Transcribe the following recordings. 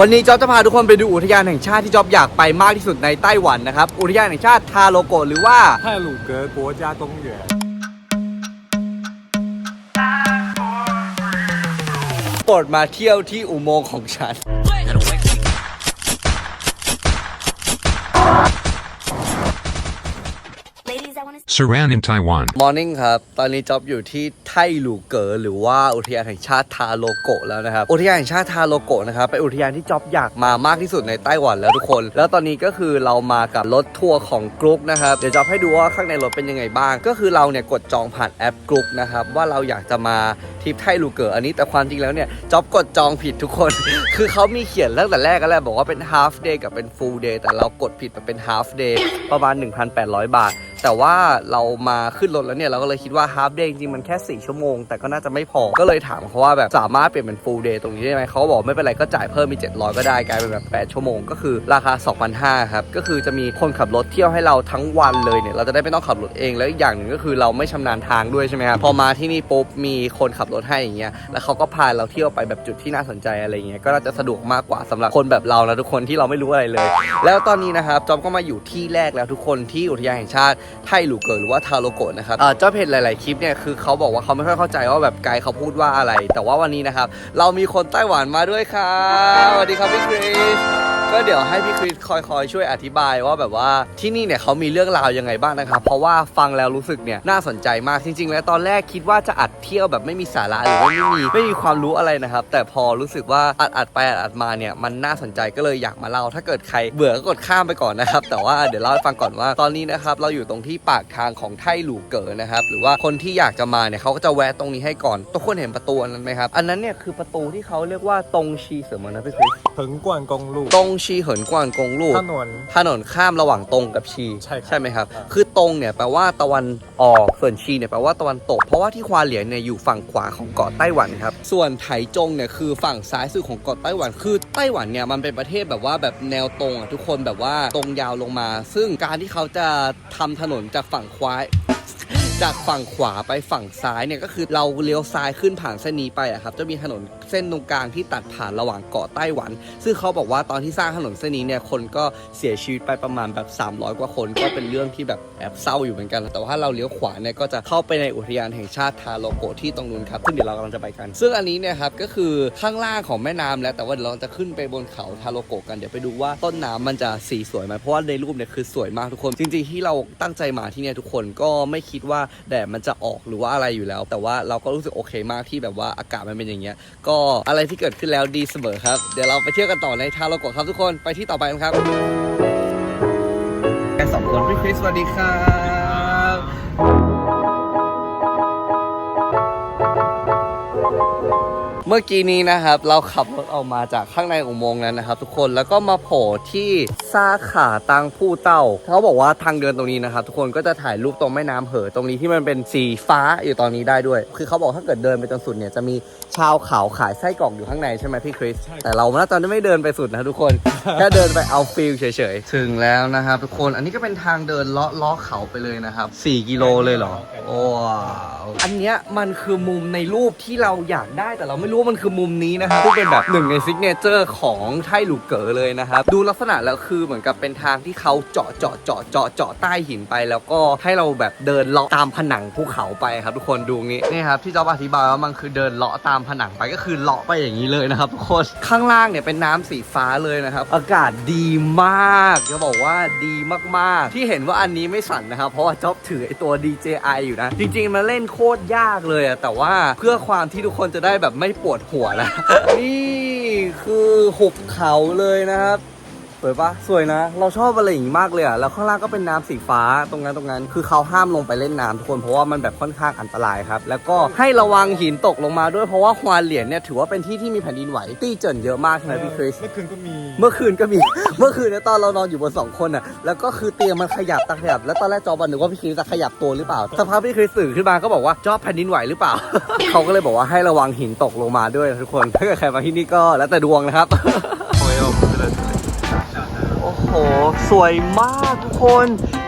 วันนี้จ๊อบจะพาทุกคนไปดูอุทยานแห่งชาติที่จ๊อบอยากไปมากที่สุดในไต้หวันนะครับ อุทยานแห่งชาติทาโลโกะหรือว่า 泰鲁格国家公园。 โปรดมาเที่ยวที่อุโมงค์ของฉัน Ladies, I want to Surrounding Taiwan. Morning ครับ ตอนนี้จ๊อบอยู่ที่ไทหลูเก๋อหรือว่าอุทยานแห่งชาติทาโลโกะแล้วนะครับ อุทยานแห่งชาติทาโลโกะนะครับเป็นอุทยานที่จ๊อบอยากมามากที่สุดในไต้หวันแล้วทุกคน แล้วตอนนี้ก็คือเรามากับรถทัวร์ของกรุ๊ปนะครับ เดี๋ยวจ๊อบให้ดูว่าข้างในรถเป็นยังไงบ้าง ก็คือเราเนี่ยกดจองผ่านแอปกรุ๊ปนะครับว่าเราอยากจะมาทริปไทหลูเก๋ออันนี้แต่ความจริงแล้วเนี่ยจ๊อบกดจองผิดทุกคน คือเขามีเขียนตั้งแต่แรกก็แล้วบอกว่าเป็น half day กับเป็น full day แต่เรากดผิดมาเป็น half day ประมาณ 1,800 บาท แต่ว่าเรามาขึ้นรถแล้วเนี่ยเราก็เลยคิดว่า half day จริงๆมันแค่ 4 ชั่วโมง แต่ก็น่าจะไม่พอก็เลยถามเขาว่าแบบสามารถเปลี่ยนเป็น full day ตรงนี้ได้ไหมเขาบอกไม่เป็นไรก็จ่ายเพิ่มมี 700 ก็ได้กลายเป็นแบบ 8 ชั่วโมง ก็คือราคา 2,500ครับก็คือจะมีคนขับรถเที่ยวให้เราทั้งวันเลยเนี่ยเราจะได้ไม่ต้องขับรถเองแล้วอีกอย่างหนึ่งก็คือเราไม่ชำนาญทางด้วยใช่ไหมครับพอมาที่นี่ปุ๊บมีคนขับรถให้อย่างเงี้ยแล้วเขาก็พาเราเที่ยวไปแบบจุดที่น่าสนใจอะไรเงี้ยก็น่าจะสะดวกมากกว่าสำหรับคนแบบเรานะทุกคนที่เราไม่รู้อะไรเลย แล้วตอนนี้นะครับจอมก็มาอยู่ที่แรกแล้วทุกคนที่อุทยานแห่งชาติไทหลูเกิดหรือว่าทาโลโกะนะครับเอ่อเจ้าเพจหลาย ๆ คลิปเนี่ยคือเขาบอกว่าเขาไม่ค่อยเข้าใจว่าแบบไกด์เขาพูดว่าอะไร แต่ว่าวันนี้นะครับ เรามีคนไต้หวันมาด้วยครับสวัสดีครับพี่คริส ก็เดี๋ยวให้พี่คริสคอยคอยช่วยอธิบายว่าแบบว่าที่นี่เนี่ยเขามีเรื่องราวยังไงบ้างนะครับ เพราะว่าฟังแล้วรู้สึกเนี่ยน่าสนใจมากจริง ๆ แล้วตอนแรกคิดว่าจะอัดเที่ยวแบบไม่มีสาระหรือว่าไม่มีไม่มีความรู้อะไรนะครับ แต่พอรู้สึกว่าอัดอัดไปอัดอัดมาเนี่ยมันน่าสนใจก็เลยอยากมาเล่าถ้าเกิดใครเบื่อก็กดข้ามไปก่อนนะครับแต่ว่าเดี๋ยวเล่าให้ฟังก่อนว่าตอนนี้นะครับเราอยู่ตรงที่ปากทางของไทหลูเก๋นะครับหรือว่าคนที่อยากจะมาเนี่ยเขาก็จะแวะตรงนี้ให้ก่อนทุกคนเห็นประตูอันนั้นไหมครับอันนั้นเนี่ยคือประตูที่เขาเรียกว่าตรงชีเสมอนะพี่คริสถึงกวนกงลูตรงชีเหินกวางกงลูกถนน ถนนข้ามระหว่างตรงกับชีใช่ครับไหมครับครับคือตรงเนี่ยแปลว่าตะวันออกส่วนชีเนี่ยแปลว่าตะวันตก เพราะว่าที่ควาเหลียนเนี่ยอยู่ฝั่งขวาของเกาะไต้หวันครับส่วนไถจงเนี่ยคือฝั่งซ้ายสุดของเกาะไต้หวันคือไต้หวันเนี่ยมันเป็นประเทศแบบว่าแบบแนวตรงอะทุกคนแบบว่าตรงยาวลงมา ซึ่งการที่เขาจะทำถนนจากฝั่งควาย จากฝั่งขวาไปฝั่งซ้ายเนี่ยก็คือเราเลี้ยวซ้ายขึ้นผ่านเส้นนี้ไปอะครับจะมีถนนเส้นตรงกลางที่ตัดผ่านระหว่างเกาะไต้หวัน ซึ่งเขาบอกว่าตอนที่สร้างถนนเส้นนี้เนี่ยคนก็เสียชีวิตไปประมาณแบบ 300 กว่าคนก็เป็นเรื่องที่แบบแอบเศร้าอยู่เหมือนกัน แต่ว่าเราเลี้ยวขวาเนี่ยก็จะเข้าไปในอุทยานแห่งชาติทาโลโกที่ตรงนู้นครับซึ่งเดี๋ยวเรากำลังจะไปกัน ซึ่งอันนี้เนี่ยครับก็คือข้างล่างของแม่น้ำแล้วแต่ว่าเดี๋ยวเราจะขึ้นไปบนเขาทาโลโกกันเดี๋ยวไปดูว่าต้นน้ำมันจะสีสวยไหมเพราะว่าในรูปเนี่ยคือสวยมากทุกคน จริงๆที่เราตั้งใจมาที่เนี่ยทุกคนก็ไม่คิดว่าแดดมันจะออกหรือว่าอะไรอยู่แล้ว แต่ว่าเราก็รู้สึกโอเคมากที่แบบว่าอากาศมันเป็นอย่างเงี้ย ก็อะไรที่เกิดขึ้นแล้วดีเสมอครับ เดี๋ยวเราไปเที่ยวกันต่อในทาโลโกะครับทุกคน ไปที่ต่อไปกันครับแค่สองคนพี่คริสสวัสดีครับ มื่อกี้นี้นะครับ เราขับรถออกมาจากข้างในอุโมงค์นั้นนะครับ ทุกคนแล้วก็มาโผล่ที่ซาขาตังผู้เต้าเขาบอกว่าทางเดินตรงนี้นะครับ ทุกคนก็จะถ่ายรูปตรงแม่น้ำเหอตรงนี้ที่มันเป็นสีฟ้าอยู่ตอนนี้ได้ด้วย คือเขาบอกถ้าเกิดเดินไปจนสุดเนี่ยจะมีชาวเขาขายไส้กรอกอยู่ข้างในใช่ไหมพี่คริสแต่เราณตอนนี้ไม่เดินไปสุดนะทุกคนแค่เดินไปเอาฟิลเฉยๆถึงแล้วนะครับ ทุกคนอันนี้ก็เป็นทางเดินเลาะเลาะเขาไปเลยนะครับ4กิโลเลยเหรอว้าวอันเนี้ยมันคือมุมในรูปที่เราอยากได้แต่เราไม่รู้ว่ามันคือมุมนี้นะครับที่เป็นแบบหนึ่งในซิกเนเจอร์ของไทหลูกเก๋อเลยนะครับ ดูลักษณะแล้วคือเหมือนกับเป็นทางที่เขาเจาะเจาะเจาะเจาะเจาะใต้หินไป แล้วก็ให้เราแบบเดินเลาะตามผนังภูเขาไปครับ ทุกคนดูงี้นี่ครับที่จอบอธิบายว่ามันคือเดินเลาะตามผนังไปก็คือเลาะไปอย่างนี้เลยนะครับทุกคนข้างล่างเนี่ยเป็นน้ำสีฟ้าเลยนะครับ อากาศดีมากจะบอกว่าดีมากๆ ที่เห็นว่าอันนี้ไม่สั่นนะครับ เพราะว่าจ๊อบถือไอตัว DJI อยู่นะ จริงๆมันเล่นโคตรยากเลยอะแต่ว่าเพื่อความที่ทุกคนจะได้แบบไม่ปวดวดหัวแล้ว นี่คือหุบเขาเลยนะครับ สวยปะสวยนะ เราชอบอะไรอย่างงี้มากเลยอะแล้วข้างล่างก็เป็นน้ำสีฟ้าตรงนั้นตรงนั้น คือเขาห้ามลงไปเล่นน้ำทุกคนเพราะว่ามันแบบค่อนข้างอันตรายครับ แล้วก็ให้ระวังหินตกลงมาด้วยเพราะว่าควาเหรียญเนี่ยถือว่าเป็นที่ที่มีแผ่นดินไหวตี้เจิ่นเยอะมากใช่ไหมพี่คริสเมื่อคืนก็มี เมื่อคืนก็มี เมื่อคืนเนี่ยตอนเรานอนอยู่บนสองคนอะแล้วก็คือเตียงมันขยับตะขยับ แล้วตอนแรกจอบันนึกว่าพี่คริสจะขยับตัวหรือเปล่าสภาพพี่คริสตื่อขึ้นมาก็บอกว่าจอบแผ่นดินไหวหรือเปล่า เขาก็เลยบอกว่าให้ระวังหินตกลงมาด้วยทุกคนถ้าเกิดใครมาที่นี่ก็แล้วแต่ดวงนะครับ โห สวยมากทุกคน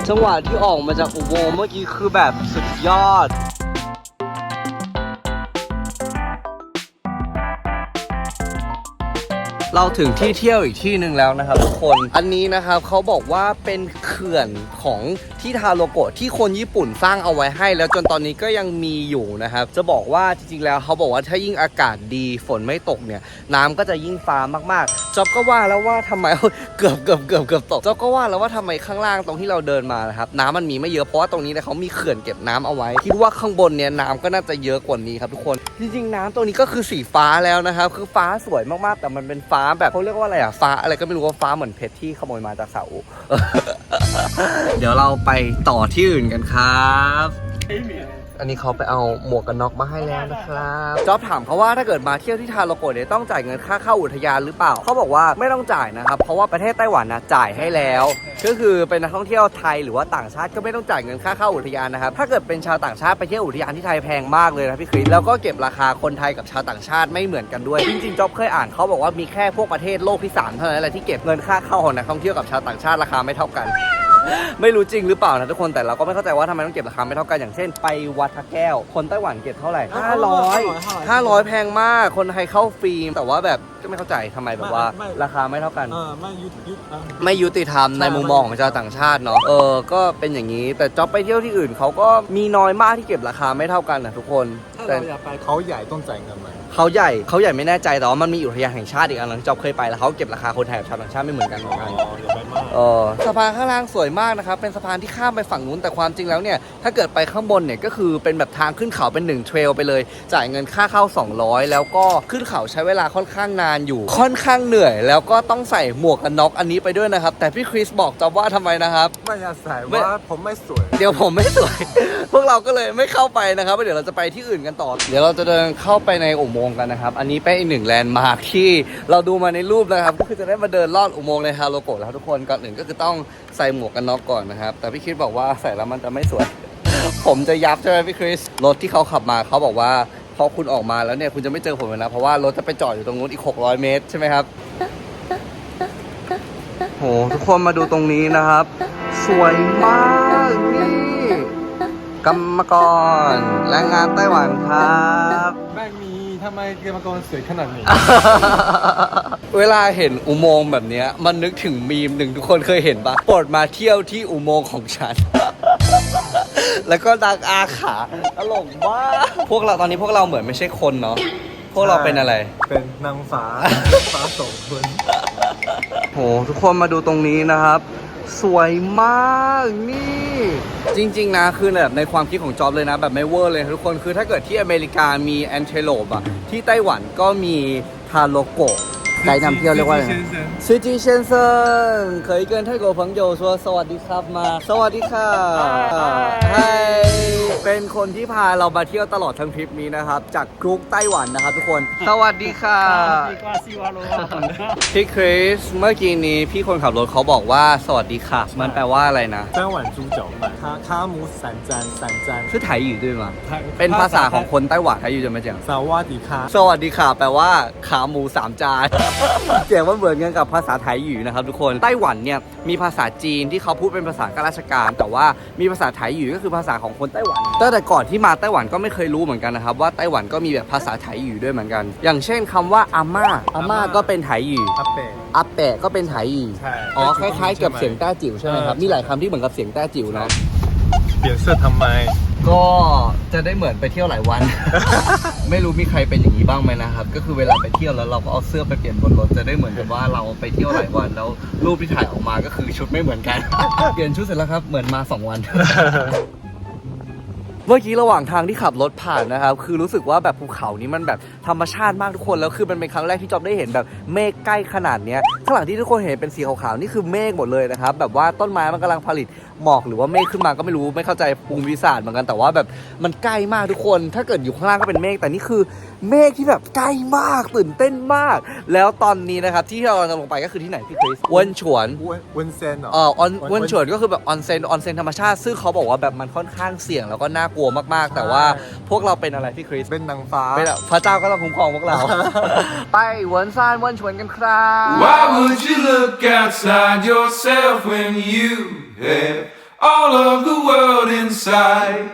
จังหวะที่ออกมาจากอุโมงค์เมื่อกี้คือแบบสุดยอด เราถึงที่เที่ยวอีกที่หนึ่งแล้วนะครับทุกคน อันนี้นะครับเขาบอกว่าเป็นเขื่อนของที่ทาโลโกะที่คนญี่ปุ่นสร้างเอาไว้ให้ แล้วจนตอนนี้ก็ยังมีอยู่นะครับ จะบอกว่าจริงๆแล้วเขาบอกว่าถ้ายิ่งอากาศดีฝนไม่ตกเนี่ย น้ำก็จะยิ่งฟ้ามากๆจ๊อบก็ว่าแล้วว่าทำไมเกือบเกือบเกือบเกือบตกจ๊อบก็ว่าแล้วว่าทำไมข้างล่างตรงที่เราเดินมานะครับน้ำมันมีไม่เยอะเพราะว่าตรงนี้เนี่ยเขามีเขื่อนเก็บน้ำเอาไว้คิดว่าข้างบนเนี่ยน้ำก็น่าจะเยอะกว่านี้ครับทุกคนจริงๆน้ำตรงนี้ก็คือสีฟ้าแล้วนะครับคือฟ้าสวยมากๆแต่มันเป็นฟ้าแบบเขาเรียกว่าอะไรอะฟ้าอะไรก็ไม่รู้ว่าฟ้าเหมือนเพชรที่ขโมยมาจากเสาเดี๋ยวเราไปต่อที่อื่นกันครับ อันนี้เขาไปเอาหมวกกันน็อกมาให้แล้วนะครับจอบถามเขาว่าถ้าเกิดมาเที่ยวที่ทาโลโกะเนี่ยต้องจ่ายเงินค่าเข้าอุทยานหรือเปล่า เขาบอกว่าไม่ต้องจ่ายนะครับ เพราะว่าประเทศไต้หวันนะจ่ายให้แล้ว ก็คือเป็นนักท่องเที่ยวไทยหรือว่าต่างชาติก็ไม่ต้องจ่ายเงินค่าเข้าอุทยานนะครับ ถ้าเกิดเป็นชาวต่างชาติไปเที่ยวอุทยานที่ไทยแพงมากเลยนะพี่คริสแล้วก็เก็บราคาคนไทยกับชาวต่างชาติไม่เหมือนกันด้วย จริงๆจ๊อบเคยอ่านเขาบอกว่ามีแค่พวกประเทศโลกที่สามเท่านั้นแหละที่เก็บเงินค่าเข้าของนักท่องเที่ยวกับชาวต่างชาติราคาไม่เท่ากัน ไม่รู้จริงหรือเปล่านะทุกคนแต่เราก็ไม่เข้าใจว่าทำไมต้องเก็บราคาไม่เท่ากันอย่างเช่น ไปวัดพระแก้ว คนไต้หวันเก็บเท่าไหร่500 500แพงมากคนไทยเข้าฟรีแต่ว่าแบบก็ไม่เข้าใจทำไมแบบว่า ไม่ไม่ ราคาไม่เท่ากันอ่าไม่ยุดยุดอะ ไม่ยุติธรรมในมุมมองของชาวต่างชาติเนาะ เออ ก็เป็นอย่างนี้ แต่จ็อบไปเที่ยวที่อื่นเขาก็มีน้อยมากที่เก็บราคาไม่เท่ากันนะทุกคน ถ้าแต่เราอยากไปเขาใหญ่ต้องจ่ายเงินไหม เขาใหญ่เขาใหญ่ไม่แน่ใจแต่ว่ามันมีอุทยานแห่งชาติอีกอันหนึงจ็อบเคยไปแล้วเขาเก็บราคาคนไทยกับชาวต่างชาติไม่เหมือนกันเหมือนกัน อ๋ออย่าไปมากเออสะพานข้างล่างสวยมากนะครับ เป็นสะพานที่ข้ามไปฝั่งนู้นแต่ความจริงแล้วเนี่ย ถ้าเกิดไปข้างบนเนี่ยก็คือเป็นแบบทางขึ้นเขาเป็นหนึ่งเทรลไปเลย จ่ายเงินค่าเข้า 200 แล้วก็ขึ้นเขาใช้เวลาค่อนข้างนานอยู่ ค่อนข้างเหนื่อย แล้วก็ต้องใส่หมวกกันน็อกอันนี้ไปด้วยนะครับ แต่พี่คริสบอกจอบว่าทำไมนะครับ ไม่อยากใส่ไม่ ว่าผมไม่สวย เดี๋ยวผมไม่สวย พวกเราก็เลยไม่เข้าไปนะครับเดี๋ยวเราจะไปที่อื่นกันต่อ เดี๋ยวเราจะเดินเข้าไปในอุโมงค์กันนะครับ อันนี้เป็นอีกหนึ่งแลนด์มาร์คที่เราดูมาในรูปนะครับ ก็คือจะได้มาเดินลอดอุโมงค์ในฮาโลโกะแล้วครับทุกคน ก่อนอื่นก็คือต้องใส่หมวกกันน็อกก่อนนะครับ แต่พี่คริสบอกว่าใส่แล้วมันจะไม่สวย ผมจะยับใช่ไหมพี่คริส รถที่เขาขับมาเขาบอกว่าพอคุณออกมาแล้วเนี่ยคุณจะไม่เจอผมเลยนะ เพราะว่ารถจะไปจอดอยู่ตรงนู้นอีก 600 เมตรใช่ไหมครับโหทุกคนมาดูตรงนี้นะครับ สวยมากนี่กรรมกรแรงงานไต้หวันครับ ทำไมเกมกรสวยขนาดนี้ เวลาเห็นอุโมงค์แบบเนี้ย มันนึกถึงมีมหนึ่งทุกคนเคยเห็นปะโปรดมาเที่ยวที่อุโมงค์ของฉัน แล้วก็ดังอาขาตลกมากพวกเราตอนนี้พวกเราเหมือนไม่ใช่คนเนาะพวกเราเป็นอะไร เป็นนางฟ้าฟ้าสองคนโหทุกคนมาดูตรงนี้นะครับ สวยมากนี่ จริง ๆ นะ คือแบบในความคิดของจอบเลยนะ แบบไม่เวอร์เลยทุกคนคือถ้าเกิดที่อเมริกามีแอนเทโลปอะที่ไต้หวันก็มีทาโลโกะ ไกด์นำเที่ยวเรียกว่าอะไรนซูจิเชนเซนเคยเกินไทยโกพังโยชัวสวัสดีครับมา สวัสดีค่ะไฮเป็นคนที่พาเรามาเที่ยวตลอดทั้งทริปนี้นะครับ จากกรุ๊กไต้หวันนะครับทุกคน สวัสดีค่ะพี่คริสเมื่อกี้นี้พี่คนขับรถเขาบอกว่าสวัสดีค่ะ มันแปลว่าอะไรนะไต้หวันจูเจ๋อมันคาคามูสันจันสันจันคือไทยอยู่ด้วยมั้ยเป็นภาษาของคนไต้หวันไทยอยู่จะมาเจียงสวัสดีค่ะ สวัสดีค่ะ แปลว่าขาหมูสามจานเสียงมันเหมือนกันกับภาษาไทยอยู่นะครับทุกคนไต้หวันเนี่ยมีภาษาจีนที่เขาพูดเป็นภาษาข้าราชการ แต่ว่ามีภาษาไทยอยู่ก็คือภาษาของคนไต้หวันตั้งแต่ก่อนที่มาไต้หวันก็ไม่เคยรู้เหมือนกันนะครับว่าไต้หวันก็มีแบบภาษาไทยอยู่ด้วยเหมือนกัน อย่างเช่นคำว่าอาม่าอาม่าก็เป็นไทยอยู่อาเปะอาแปะก็เป็นไทยอยู่ใช่อ๋อคล้ายๆ กับเสียงแต้จิ๋วใช่ไหมครับเออมีหลายคำที่เหมือนกับเสียงแต้จิ๋วเนาะเปลี่ยนเสื้อทำไม ก็จะได้เหมือนไปเที่ยวหลายวัน ไม่รู้มีใครเป็นอย่างนี้บ้างไหมนะครับ ก็คือเวลาไปเที่ยวแล้วเราก็เอาเสื้อไปเปลี่ยนบนรถจะได้เหมือนกับว่าเราไปเที่ยวหลายวันแล้วรูปที่ถ่ายออกมาก็คือชุดไม่เหมือนกัน เปลี่ยนชุดเสร็จแล้วครับเหมือนมาสองวัน เมื่อกี้ระหว่างทางที่ขับรถผ่านนะครับ คือรู้สึกว่าแบบภูเขานี้มันแบบธรรมชาติมากทุกคน แล้วคือมันเป็นครั้งแรกที่จอมได้เห็นแบบเมฆใกล้ขนาดเนี้ยข้างหลังที่ทุกคนเห็นเป็นสีขาวๆนี่คือเมฆหมดเลยนะครับ แบบว่าต้นไม้มันกำลังผลิตหมอกหรือว่าเมฆขึ้นมาก็ไม่รู้ไม่เข้าใจภูมิวิศาสตร์เหมือนกันแต่ว่าแบบมันใกล้มากทุกคน ถ้าเกิดอยู่ข้างล่างก็เป็นเมฆแต่นี่คือ เมฆที่แบบใกล้มากตื่นเต้นมาก แล้วตอนนี้นะครับที่เราจะลงไปก็คือที่ไหนพี่คริสเวนฉวนเวน เวนเซนเหรอ เอ่อออนวันเวนเฉินก็คือแบบออนเซนออนเซนธรรมชาติ ซึ่งเขาบอกว่าแบบมันค่อนข้างเสี่ยงแล้วก็น่ากลัวมากๆ แต่ว่าพวกเราเป็นอะไรพี่คริสเป็นนางฟ้า เป็นแบบพระเจ้าก็ต้องคุ้มครองพวกเรา ไปเหวินซานเวนเฉินกันครับ Why would you look outside yourself when you have all of the world inside?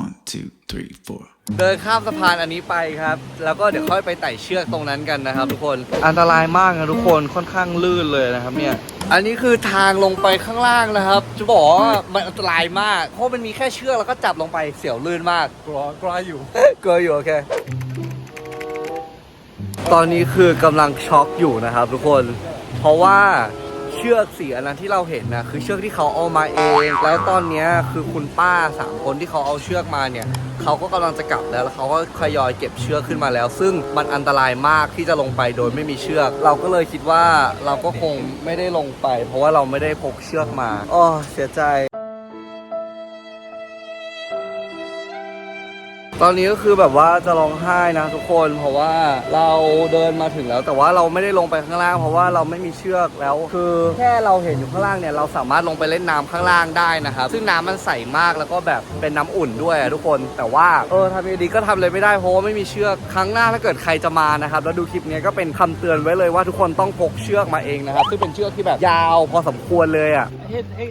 One, two, three, four. เดินข้ามสะพานอันนี้ไปครับ แล้วก็เดี๋ยวค่อยไปไต่เชือกตรงนั้นกันนะครับ ทุกคน อันตรายมากนะทุกคน ค่อนข้างลื่นเลยนะครับเนี่ย อันนี้คือทางลงไปข้างล่างนะครับ จะบอกว่ามันอันตรายมาก เพราะมันมีแค่เชือกแล้วก็จับลงไปเสียวลื่นมาก กลัวกลัวอยู่ กลัวอยู่โอเค ตอนนี้คือกำลังช็อกอยู่นะครับ ทุกคน เพราะว่า ชือกสีอันนั้นที่เราเห็นนะคือเชือกที่เขาเอามาเอง แล้วตอนเนี้ยคือคุณป้าสามคนที่เขาเอาเชือกมาเนี่ยเขาก็กำลังจะกลับแล้วแล้วเขาก็ทยอยเก็บเชือกขึ้นมาแล้ว ซึ่งมันอันตรายมากที่จะลงไปโดยไม่มีเชือก เราก็เลยคิดว่าเราก็คงไม่ได้ลงไป เพราะว่าเราไม่ได้พกเชือกมาอ๋อเสียใจ ตอนนี้ก็คือแบบว่าจะร้องไห้นะทุกคน เพราะว่าเราเดินมาถึงแล้ว แต่ว่าเราไม่ได้ลงไปข้างล่าง เพราะว่าเราไม่มีเชือกแล้ว คือแค่เราเห็นอยู่ข้างล่างเนี่ยเราสามารถลงไปเล่นน้ำข้างล่างได้นะครับซึ่งน้ำมันใสมากแล้วก็แบบเป็นน้ำอุ่นด้วยอะทุกคน แต่ว่าเออทำยังดีก็ทำเลยไม่ได้เพราะว่าไม่มีเชือกครั้งหน้าถ้าเกิดใครจะมานะครับแล้วดูคลิปนี้ก็เป็นคำเตือนไว้เลยว่าทุกคนต้องพกเชือกมาเองนะครับซึ่งเป็นเชือกที่แบบยาวพอสมควรเลยอะให้ให้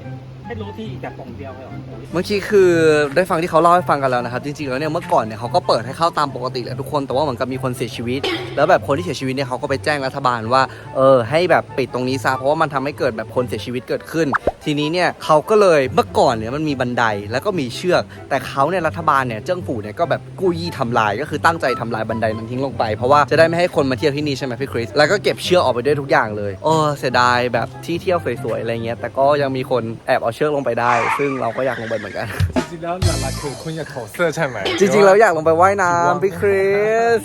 ให้รู้ที่แต่ตรงเดียวเลยเหรอเมื่อกี้คือได้ฟังที่เขาเล่าให้ฟังกันแล้วนะครับ จริงๆแล้วเนี่ยเมื่อก่อนเนี่ยเขาก็เปิดให้เข้าตามปกติแหละทุกคนแต่ว่าเหมือนกับมีคนเสียชีวิต แล้วแบบคนที่เสียชีวิตเนี่ยเขาก็ไปแจ้งรัฐบาลว่าเออให้แบบปิดตรงนี้ซะเพราะว่ามันทำให้เกิดแบบคนเสียชีวิตเกิดขึ้น ทีนี้เนี่ยเขาก็เลยเมื่อก่อนเนี่ยมันมีบันไดแล้วก็มีเชือก แต่เขาเนี่ยรัฐบาลเนี่ยเจิ้งฝูเนี่ยก็แบบกู้ยี่ทำลายก็คือตั้งใจทำลายบันไดนั้นทิ้งลงไปเพราะว่าจะได้ไม่ให้คนมาเที่ยวที่นี่ใช่ไหมพี่คริสแล้วก็เก็บเชือกออกไปด้วยทุกอย่างเลยเออเสียดายแบบที่เที่ยวสวยๆอะไรเงี้ยแต่ก็ยังมีคนแอบเอาเชือกลงไปได้ ซึ่งเราก็อยากลงไปเหมือนกัน จริงๆแล้วหลักๆคือคุณอยากถอดเสื้อใช่ไหมจริงๆเราอยากลงไปว่ายน้ำพี่คริส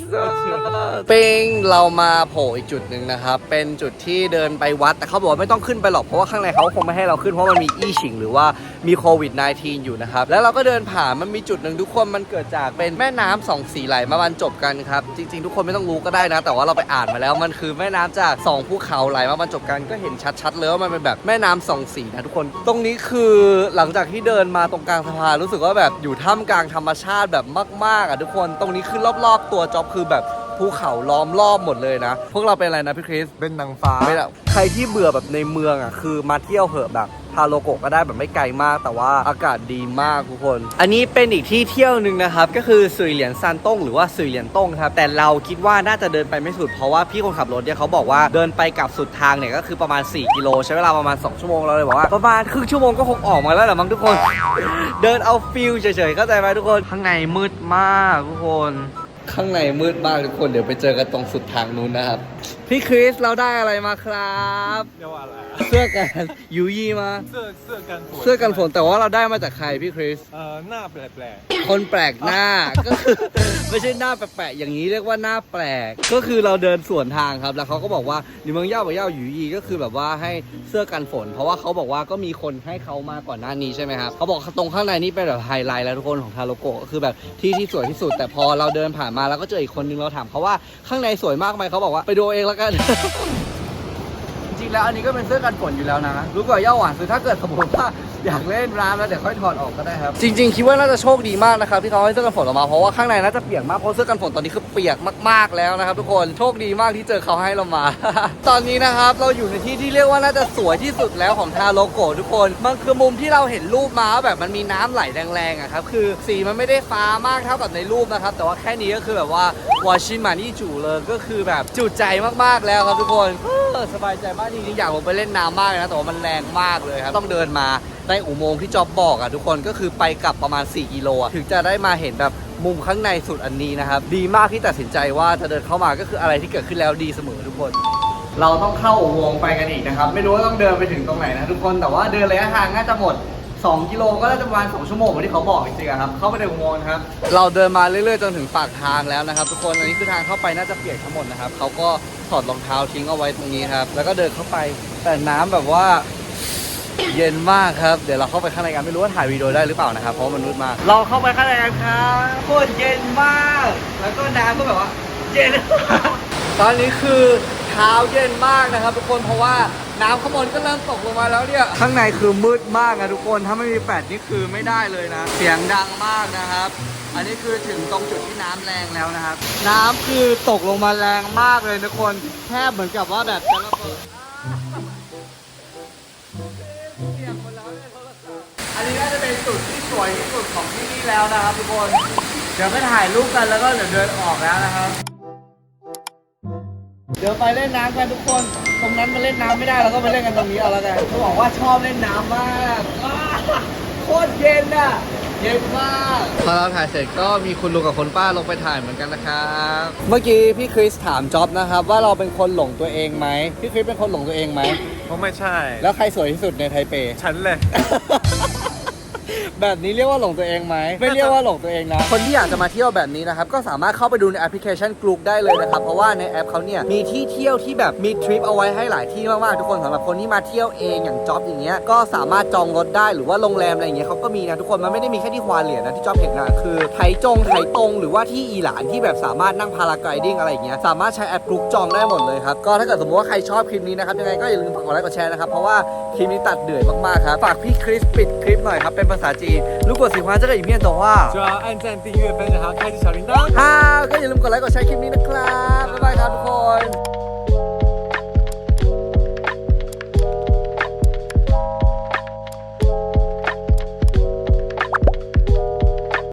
ปิงเรามาโผล่อีกจุดหนึ่งนะครับ เป็นจุดที่เดินไปวัด แต่เขาบอกว่าไม่ต้องขึ้นไปหรอก เพราะว่าข้างในเขาคงไม่ให้เราขึ้น เพราะมันมีอี้ฉิงหรือว่ามีโควิด -19 อยู่นะครับ แล้วเราก็เดินผ่านมันมีจุดหนึ่งทุกคนมันเกิดจากเป็นแม่น้ำสองสีไหลมาบรรจบกันครับ จริง ๆ ทุกคนไม่ต้องรู้ก็ได้นะ แต่ว่าเราไปอ่านมาแล้วมันคือแม่น้ำจากสองภูเขาไหลมาบรรจบกันก็เห็นชัดๆเลยว่ามันเป็นแบบแม่น้ำสองสีนะทุกคน ตรงนี้คือหลังจากที่เดินมาตรงกลางสะพานรู้สึกว่าแบบอยู่ท่ามกลางธรรมชาติแบบมาก ๆอะทุกคนตรงนี้คือรอบๆ ตัวจ็อบคือแบบภูเขาล้อมรอบหมดเลยนะ พวกเราเป็นอะไรนะพี่คริสเป็นนางฟ้า ไม่ละใครที่เบื่อแบบในเมืองอะคือมาเที่ยวเหอะแบบ ทาโลโกะก็ได้แบบไม่ไกลมาก แต่ว่าอากาศดีมากทุกคน อันนี้เป็นอีกที่เที่ยวหนึ่งนะครับ ก็คือสุยเหลียนซานต้งหรือว่าสุยเหลียนต้งครับ แต่เราคิดว่าน่าจะเดินไปไม่สุด เพราะว่าพี่คนขับรถเนี่ยเขาบอกว่าเดินไปกลับสุดทางเนี่ยก็คือประมาณ 4 กิโล ใช้เวลาประมาณ 2 ชั่วโมงเราเลยบอกว่าประมาณครึ่งชั่วโมงก็คงออกมาแล้วแหละมั้งทุกคน เดินเอาฟิลเฉยๆเข้าใจไหมทุกคน ข้างในมืดมากทุกคน ข้างในมืดมากทุกคน เดี๋ยวไปเจอกันตรงสุดทางนู้นนะครับพี่คริสเราได้อะไรมาครับเรียกว่าอะไรอะเสื้อกันยูยี่มา เสื้อเสื้อกันฝนเสื้อกันฝนแต่ว่าเราได้มาจากใครพี่คริส เอ่อหน้าแปลกคนแปลกหน้า ก็คือไม่ใช่หน้าแปลกๆอย่างนี้เรียกว่าหน้าแปลก ก็คือเราเดินสวนทางครับ แล้วเขาก็บอกว่าในเมืองเย่ากับเย่าหยูยีก็คือแบบว่าให้เสื้อกันฝน เพราะว่าเขาบอกว่าก็มีคนให้เขามาก่อนหน้านี้ใช่ไหมครับเขาบอกตรงข้างในนี่เป็นแบบไฮไลท์แล้วทุกคนของทาโลโกะก็คือแบบที่ที่สวยที่สุด แต่พอเราเดินผ่านมาแล้วก็เจออีกคนนึงเราถามเขาว่าข้างในสวยมากไหมเขาบอกว่าไปดูเองแล้วกัน จริงๆแล้วอันนี้ก็เป็นเสื้อกันฝนอยู่แล้วนะ รู้ก่อนย่าหวานคือถ้าเกิดสมมติว่า อยากเล่นน้ำแล้วเดี๋ยวค่อยถอดออกก็ได้ครับ จริง ๆ คิดว่าน่าจะโชคดีมากนะครับที่เขาให้เสื้อกันฝนออกมาเพราะว่าข้างในน่าจะเปียกมากเพราะเสื้อกันฝนตอนนี้คือเปียกมากๆแล้วนะครับ ทุกคนโชคดีมากที่เจอเขาให้เรามา ตอนนี้นะครับเราอยู่ในที่ที่เรียกว่าน่าจะสวยที่สุดแล้วของทาโลโกทุกคนมันคือมุมที่เราเห็นรูปมาแบบมันมีน้ำไหลแรงๆอะครับคือสีมันไม่ได้ฟ้ามากเท่ากับในรูปนะครับแต่ว่าแค่นี้ก็คือแบบว่าวาชินมานี่จูเลยก็คือแบบจุใจมากๆแล้วครับทุกคนสบายใจมากจริงๆอยากลงไปเล่นน้ำมากเลยนะแต่ว่ามันแรงมากเลยครับต้องเดินมา ในอุโมงค์ที่จอบบอกอะทุกคนก็คือไปกลับประมาณ 4 กิโลอะถึงจะได้มาเห็นแบบมุมข้างในสุดอันนี้นะครับ ดีมากที่ตัดสินใจว่าจะเดินเข้ามาก็คืออะไรที่เกิดขึ้นแล้วดีเสมอทุกคน เราต้องเข้าอุโมงค์ไปกันอีกนะครับ ไม่รู้ว่าต้องเดินไปถึงตรงไหนนะทุกคนแต่ว่าเดินระยะทางน่าจะหมด 2 กิโลก็น่าจะประมาณ2ชั่วโมงเหมือนที่เขาบอกจริงๆครับเข้าไปในอุโมงค์ครับเราเดินมาเรื่อยๆจนถึงปากทางแล้วนะครับทุกคนอันนี้คือทางเข้าไปน่าจะเปียกทั้งหมดนะครับเขาก็ถอดรองเท้าทิ้งเอาไว้ตรงนี้ครับแล้วก็เดินเข้าไปแต่น้ำแบบว่า เย็นมากครับ เดี๋ยวเราเข้าไปข้างในกันไม่รู้ว่าถ่ายวีดีโอได้หรือเปล่านะครับ เพราะมันมืดมาก เราเข้าไปข้างในกันครับโคตรเย็นมาก แล้วก็น้ำก็แบบว่า เย็น ตอนนี้คือเท้าเย็นมากนะครับ ทุกคนเพราะว่าน้ำข้างบนก็เริ่มตกลงมาแล้วเนี่ย ข้างในคือมืดมากนะทุกคน ถ้าไม่มีแฟลชนี่คือไม่ได้เลยนะ เสียงดังมากนะครับ อันนี้คือถึงตรงจุดที่น้ำแรงแล้วนะครับ น้ำคือตกลงมาแรงมากเลยทุกคน แทบเหมือนกับว่าแบบจะระเบิด นนี้น่าจะเป็นจุดที่สวยที่สุดของที่นี่แล้วนะครับทุกคน เดี๋ยวไปถ่ายรูปกันแล้วก็เดี๋ยวเดินออกแล้วนะครับ เดี๋ยวไปเล่นน้ำกันทุกคน ตรงนั้นมาเล่นน้ำไม่ได้เราก็ไปเล่นกันตรงนี้เอาแล้วกันเขาบอกว่าชอบเล่นน้ำมากว้าโคตรเย็นอะ เย็นมากพอเราถ่ายเสร็จก็มีคุณลุงกับคุณป้าลงไปถ่ายเหมือนกันนะครับ เมื่อกี้พี่คริสถามจ็อบนะครับ ว่าเราเป็นคนหลงตัวเองไหมพี่คริสเป็นคนหลงตัวเองไหมเพราะไม่ใช่ แล้วใครสวยที่สุดในไทเป ฉันเลย แบบนี้เรียกว่าหลงตัวเองไหมไม่เรียกว่าหลงตัวเองนะคนที่อยากจะมาเที่ยวแบบนี้นะครับก็สามารถเข้าไปดูในแอปพลิเคชันก o ุ k ได้เลยนะครับเพราะว่าในแอปเขาเนี่ยมีที่เที่ยวที่แบบมีทริปเอาไว้ให้หลายที่มากๆทุกคนสำหรับคนที่มาเที่ยวเองอย่างจ็อบอย่างเงี้ยก็สามารถจองรถได้หรือว่าโรงแรมอะไรอย่างเงี้ยเขาก็มีนะทุกคนมันไม่ได้มีแค่ที่ควาเหลียนนะที่จ็อบเห็นนะคือไถจงไถตรงหรือว่าที่อีหลานที่แบบสามารถนั่งพาราไกดิ้งอะไรอย่างเงี้ยสามารถใช้แอปก o ุ k จองได้หมดเลยครับก็ถ้าเกิดสมมติว่าใครชอบคลิปนี้นะครับยังไงก็อย่าลืมฝากกดไลค์กดแชร์นะครับเพราะว่าคลิปนี้ตัดเดือดมากๆครับฝากพี่คริสปิดคลิปหน่อยครับเป็นภาษาจ如果喜欢这个影片的话就要按赞、订阅、分享，还有开启小铃铛。 อ่าก็อย่าลืมกดไลค์กดแชร์คลิปนี้นะครับ บ๊ายบายครับทุกคน